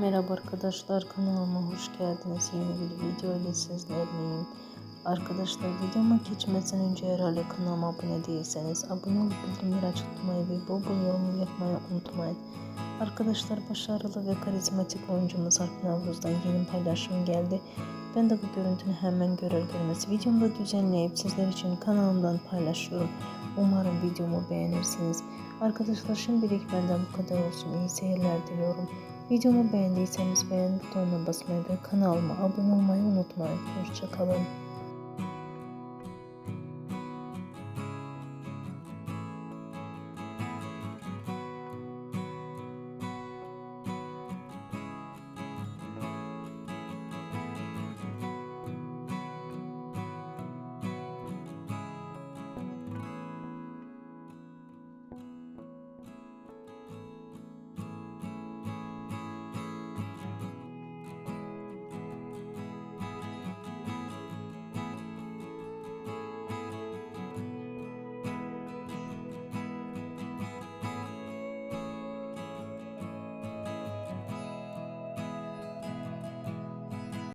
Merhaba arkadaşlar kanalıma hoş geldiniz. Yeni bir video ile sizlerleyim. Arkadaşlar videoma geçmeden önce herhalde kanalıma abone değilseniz abone olup bildirimleri açıklamayı ve bol bol yorum yapmayı unutmayın. Arkadaşlar başarılı ve karizmatik oyuncumuz Alp Navruz'dan yeni paylaşım geldi. Ben de bu görüntünü hemen görür görmez videomda düzenleyip sizler için kanalımdan paylaşıyorum. Umarım videomu beğenirsiniz. Arkadaşlar şimdilik benden bu kadar olsun. İyi seyirler diliyorum. Videomu beğendiyseniz beğen butonuna basmayı ve kanalıma abone olmayı unutmayın. Hoşçakalın.